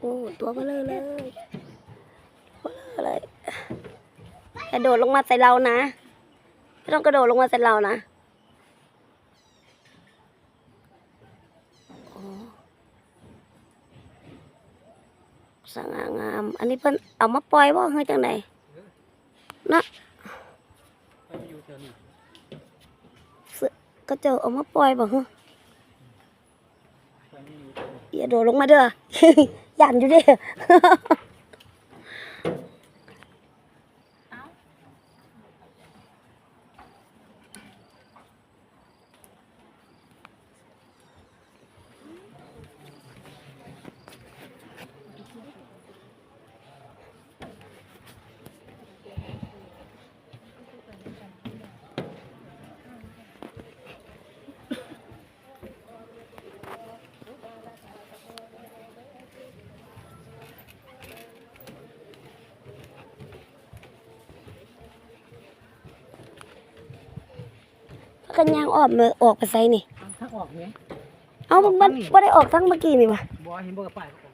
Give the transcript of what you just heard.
โอ้ตัวเบลอเลยเบลอเลยกระโดดลงมาใส่เรานะไม่ต้องกระโดดลงมาใส่เรานะโอ้สง่างาม อันนี้เพิ่นเอามาปล่อยบ่เฮ้ยจังไดนะไปอยู่แถวนี้ก็เจอเอามาปล่อยบ่เฮ้ยไปไม่อยู่แถวนี้อย่าโดดลงมาเด้อ ยันอยู่เด้ กันยางออกมาออกไปไสนี่ถ้าออกเนี้ยเอามันมันบ่ได้ออกทั้งเมื่อกี้นี่วะบัวเห็นบัวกับป้ายเขา